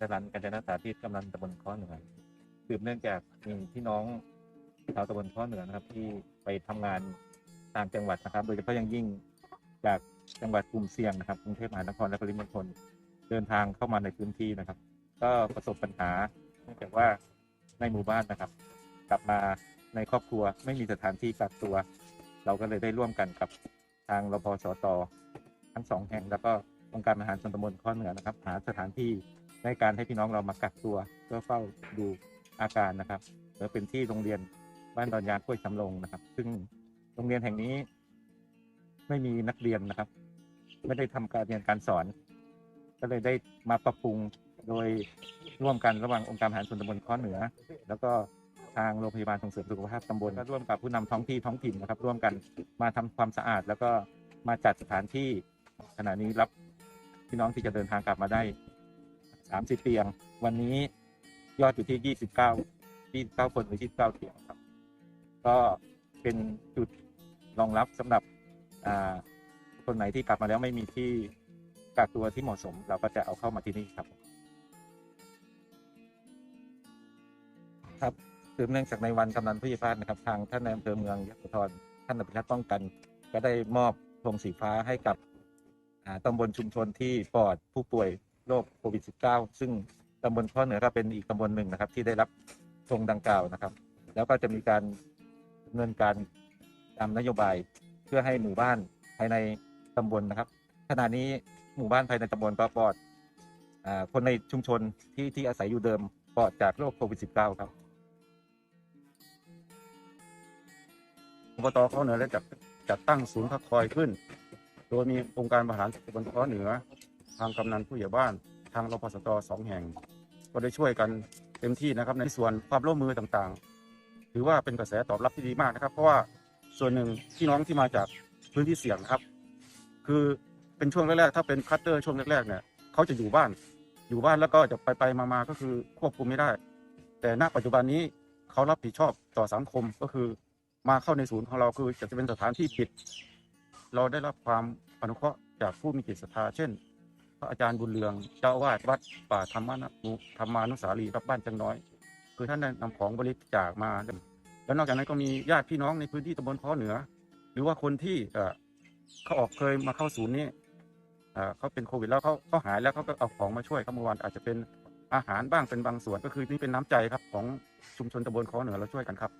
จรันกัญจนสาธิตกำนันตำบลข้อเหนือสืบเนื่องจากมีพี่น้องชาวตำบลข้อเหนือนะครับ ที่ไปทำงานต่างจังหวัดนะครับ โดยเฉพาะอย่างยิ่งจากจังหวัดกลุ่มเสี่ยงนะครับกรุงเทพมหานครและปริมณฑลเดินทางเข้ามาในพื้นที่นะครับ ก็ประสบปัญหาเนื่องจากว่าในหมู่บ้านนะครับ กลับมาในครอบครัวไม่มีสถานที่กักตัว เราก็เลยได้ร่วมกันกับทางรพสตทั้งสองแห่ง แล้วก็องค์การบริหารส่วนตำบลข้อเหนือนะครับ หาสถานที่ ในการให้พี่น้องเรามากักตัวเพื่อเฝ้าดูอาการนะครับหรือเป็นที่โรงเรียนบ้านดอนยางกล้วยชำลงนะครับ ซึ่งโรงเรียนแห่งนี้ ไม่มีนักเรียนนะครับ ไม่ได้ทำการเรียนการสอน ก็เลยได้มาปรับปรุงโดยร่วมกันระหว่างองค์การบริหารส่วนตำบลข้อเหนือ แล้วก็ทางโรงพยาบาลส่งเสริมสุขภาพตำบลก็ร่วมกับผู้นำท้องที่ท้องถิ่นนะครับ ร่วมกันมาทำความสะอาด แล้วก็มาจัดสถานที่ขณะนี้รับพี่น้องที่จะเดินทางกลับมาได้ 30 เตียง วันนี้ยอดอยู่ที่ 29 29 คนหรือ 29 เตียงครับ ก็เป็นจุดรองรับสำหรับคนไหนที่กลับมาแล้วไม่มีที่กักตัวที่เหมาะสม เราก็จะเอาเข้ามาที่นี่ครับ ครับสืบเนื่องจากในวันกำนันผู้ใหญ่บ้านนะครับ ทางท่านในอำเภอเมืองยะโสธรท่านอภิรัตน์ป้องกัน ก็ได้มอบธงสีฟ้าให้กับอ่าตำบลชุมชนที่ปลอดผู้ป่วย โรคโควิด -19 ซึ่งตำบลข้อเหนือก็เป็นอีกตำบลหนึ่งนะครับ ที่ได้รับธงดังกล่าวนะครับ แล้วก็จะมีการดำเนินการตามนโยบายเพื่อให้หมู่บ้านภายในตำบลนะครับขณะนี้หมู่บ้านภายในตำบลก็ปลอดอ่าคนในชุมชนที่ที่อาศัยอยู่เดิมปลอดจากโรคโควิด -19 ครับอบตเขาเหนือได้จัดจัดตั้งศูนย์พักคอยขึ้น โดยมีองค์การบริหารส่วนตำบลเขาเหนือ ทางกำนันผู้ใหญ่บ้าน ทางรพสตสองแห่ง ก็ได้ช่วยกันเต็มที่นะครับในส่วนความร่วมมือต่างๆ ถือว่าเป็นกระแสตอบรับที่ดีมากนะครับ เพราะว่าส่วนหนึ่งพี่น้องที่มาจากพื้นที่เสี่ยงนะครับ คือเป็นช่วงแรกๆถ้าเป็นคัตเตอร์ช่วงแรกๆเนี่ยเขาจะอยู่บ้าน อยู่บ้านแล้วก็จะไปไปมาๆก็คือควบคุมไม่ได้ แต่ณปัจจุบันนี้เขารับผิดชอบต่อสังคมก็คือมาเข้าในศูนย์ของเราคือจะเป็นสถานที่ปิด เราได้รับความอนุเคราะห์จากผู้มีจิตศรัทธาเช่น พระอาจารย์บุญเรืองเจ้าอาวาสวัดป่าธรรมานุธรรมานุสารีรับบ้านจังน้อย คือท่านได้นำของบริจาคมา แล้วนอกจากนั้นก็มีญาติพี่น้องในพื้นที่ตำบลข้อเหนือ หรือว่าคนที่เขาออกเคยมาเข้าศูนย์นี้เขาเป็นโควิดแล้วเขาเขาหายแล้วเขาก็เอาของมาช่วยครับเมื่อวานอาจจะเป็นอาหารบ้างเป็นบางส่วนก็คือนี่เป็นน้ำใจครับของชุมชนตำบลข้อเหนือเราช่วยกันครับ